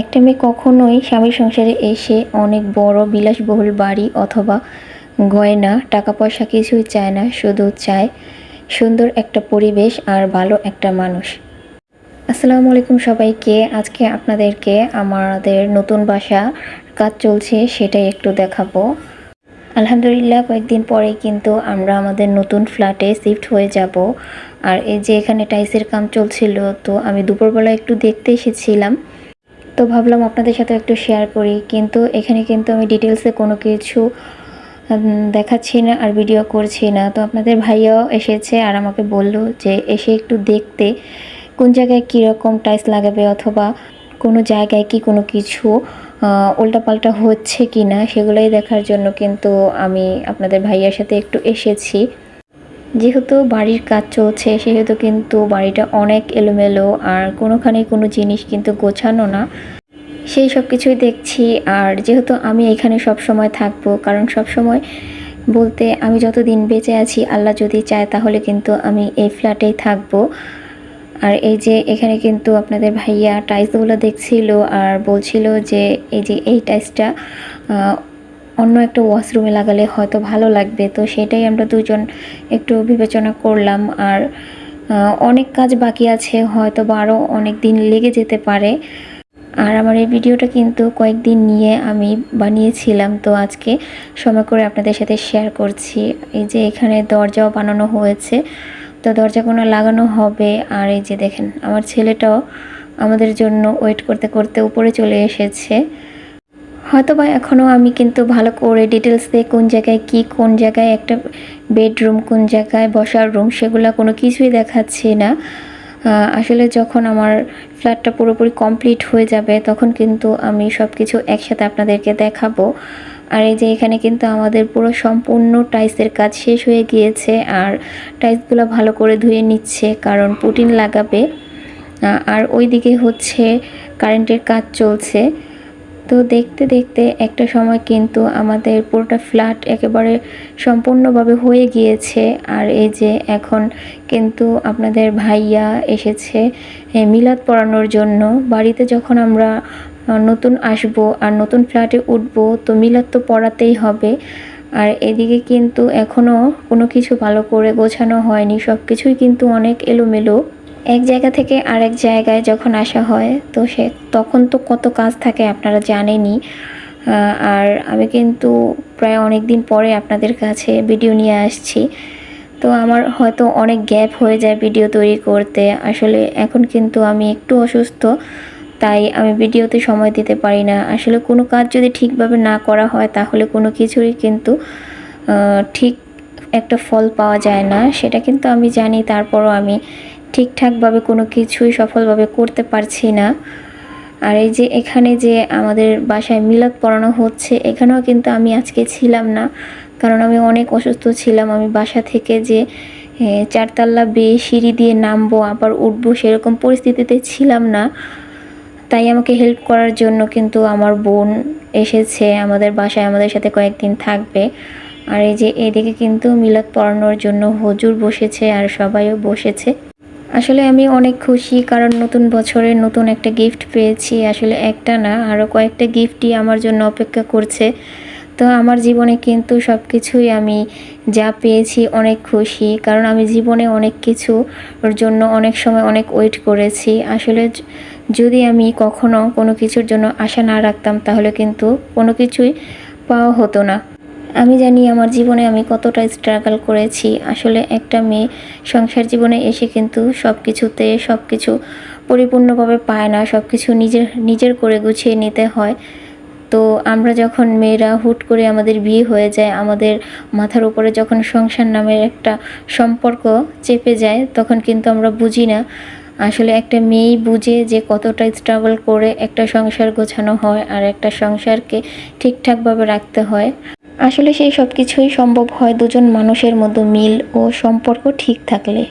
একটা মেয়ে কখনোই স্বামীর সংসারে এসে অনেক বড় বিলাসবহুল বাড়ি অথবা গয়না টাকা পয়সা কিছুই চায় না, শুধু চায় সুন্দর একটা পরিবেশ আর ভালো একটা মানুষ। আসসালামু আলাইকুম সবাইকে। আজকে আপনাদেরকে আমাদের নতুন বাসা কাজ চলছে, সেটাই একটু দেখাবো। আলহামদুলিল্লাহ, কয়েকদিন পরে কিন্তু আমরা আমাদের নতুন ফ্ল্যাটে শিফট হয়ে যাব। আর এই যে এখানে টাইসের কাম চলছিল, তো আমি দুপুরবেলা একটু দেখতে এসেছিলাম। তো ভাবলাম আপনাদের সাথে একটু শেয়ার করি। কিন্তু এখানে কিন্তু আমি ডিটেলসে কোনো কিছু দেখাচ্ছি না আর ভিডিও করছি না। তো আপনাদের ভাইয়াও এসেছে আর আমাকে বলল যে এসে একটু দেখতে কোন জায়গায় কীরকম টাইলস লাগাবে অথবা কোনো জায়গায় কি কোনো কিছু উল্টাপাল্টা হচ্ছে কি না সেগুলোই দেখার জন্য কিন্তু আমি আপনাদের ভাইয়ার সাথে একটু এসেছি। যেহেতু বাড়ির কাজ চলছে, সেহেতু কিন্তু বাড়িটা অনেক এলোমেলো আর কোনোখানে কোনো জিনিস কিন্তু গোছানো না। সেই সব কিছুই দেখছি। আর যেহেতু আমি এখানে সব সময় থাকব কারণ সব সময় বলতে আমি যতদিন বেঁচে আছি আল্লাহ যদি চায় তাহলে কিন্তু আমি এই ফ্ল্যাটেই থাকব। আর এই যে এখানে কিন্তু আপনাদের ভাইয়া টাইলসগুলো দেখছিল আর বলছিল যে এই যে এই টাইলসটা আহ, অন্য একটা ওয়াশরুমে লাগালে হয়তো ভালো লাগবে। তো সেটাই আমরা দুজন একটু বিবেচনা করলাম। আর অনেক কাজ বাকি আছে হয়তো বা আরও অনেক দিন লেগে যেতে পারে। আর আমার এই ভিডিওটা কিন্তু কয়েকদিন নিয়ে আমি বানিয়েছিলাম, তো আজকে সময় করে আপনাদের সাথে শেয়ার করছি। এই যে এখানে দরজাও বানানো হয়েছে, তো দরজাগুলো লাগানো হবে। আর এই যে দেখেন, আমার ছেলেটাও আমাদের জন্য ওয়েট করতে করতে উপরে চলে এসেছে। হয়তো বা এখনও আমি কিন্তু ভালো করে ডিটেলস দিয়ে কোন জায়গায় কি, কোন জায়গায় একটা বেডরুম কোন জায়গায় বসার রুম সেগুলো কোনো কিছুই দেখাচ্ছি না। আসলে যখন আমার ফ্ল্যাটটা পুরোপুরি কমপ্লিট হয়ে যাবে, তখন কিন্তু আমি সব কিছু একসাথে আপনাদেরকে দেখাবো। আর এই যে এখানে কিন্তু আমাদের পুরো সম্পূর্ণ টাইসের কাজ শেষ হয়ে গিয়েছে, আর টাইসগুলো ভালো করে ধুয়ে নিচ্ছে, কারণ পুটিন লাগাবে। আর আর ওইদিকে হচ্ছে কারেন্টের কাজ চলছে। তো দেখতে দেখতে একটা সময় কিন্তু আমাদের পুরোটা ফ্ল্যাট একেবারে সম্পূর্ণভাবে হয়ে গিয়েছে। আর এই যে এখন কিন্তু আপনাদের ভাইয়া এসেছে মিলাদ পড়ানোর জন্য। বাড়িতে যখন আমরা নতুন আসব আর নতুন ফ্ল্যাটে উঠব, তো মিলাদ তো পড়াতেই হবে। আর এদিকে কিন্তু এখনও কোনো কিছু ভালো করে গোছানো হয়নি। সব কিছুই কিন্তু অনেক এলোমেলো। এক জায়গা থেকে আরেক জায়গায় যখন আসা হয়, তো সে, তখন তো কত কাজ থাকে আপনারা জানেনই। আর আমি কিন্তু প্রায় অনেক দিন পরে আপনাদের কাছে ভিডিও নিয়ে আসছি। তো আমার হয়তো অনেক গ্যাপ হয়ে যায় ভিডিও তৈরি করতে। আসলে এখন কিন্তু আমি একটু অসুস্থ, তাই আমি ভিডিওতে সময় দিতে পারি না। আসলে কোনো কাজ যদি ঠিকভাবে না করা হয়, তাহলে কোনো কিছুরই কিন্তু ঠিক একটা ফল পাওয়া যায় না। সেটা কিন্তু আমি জানি, তারপরও আমি ঠিকঠাকভাবে কোনো কিছুই সফলভাবে করতে পারছি না। আর এই যে এখানে যে আমাদের বাসায় মিলাদ পড়ানো হচ্ছে এখানেও কিন্তু আমি আজকে ছিলাম না। কারণ আমি অনেক অসুস্থ ছিলাম। আমি বাসা থেকে যে এ, চারতলা বেয়ে সিঁড়ি দিয়ে নামবো আবার উঠবো সেরকম পরিস্থিতিতে ছিলাম না। তাই আমাকে হেল্প করার জন্য কিন্তু আমার বোন এসেছে। আমাদের বাসায় আমাদের সাথে কয়েকদিন থাকবে। আর এই যে এদিকে কিন্তু মিলাদ পড়ানোর জন্য হুজুর বসেছে আর সবাইও বসেছে। আসলে আমি অনেক খুশি কারণ নতুন বছরে নতুন একটা গিফট পেয়েছি। আসলে একটা না আরও কয়েকটা গিফটই আমার জন্য অপেক্ষা করছে। তো আমার জীবনে কিন্তু সব কিছুই আমি যা পেয়েছি অনেক খুশি, কারণ আমি জীবনে অনেক কিছু ওর জন্য অনেক সময় অনেক ওয়েট করেছি। আসলে যদি আমি কখনো কোনো কিছুর জন্য আশা না রাখতাম, তাহলে কিন্তু কোনো কিছুই পাওয়া হতো না। আমি জানি আমার জীবনে আমি কতটা স্ট্রাগল করেছি। আসলে একটা মেয়ে সংসার জীবনে এসে কিন্তু সব কিছুতে সব কিছু পরিপূর্ণভাবে পায় না সব কিছু নিজের নিজের করে গুছিয়ে নিতে হয়। তো আমরা যখন মেয়েরা হুট করে আমাদের বিয়ে হয়ে যায়, আমাদের মাথার উপরে যখন সংসার নামের একটা সম্পর্ক চেপে যায়, তখন কিন্তু আমরা বুঝি না। আসলে একটা মেয়েই বুঝে যে কতটা স্ট্রাগল করে একটা সংসার গোছানো হয় আর একটা সংসারকে ঠিকঠাকভাবে রাখতে হয়। আসলে সেই সব কিছুই সম্ভব হয় দুজন মানুষের মধ্যে মিল ও সম্পর্ক ঠিক থাকলে।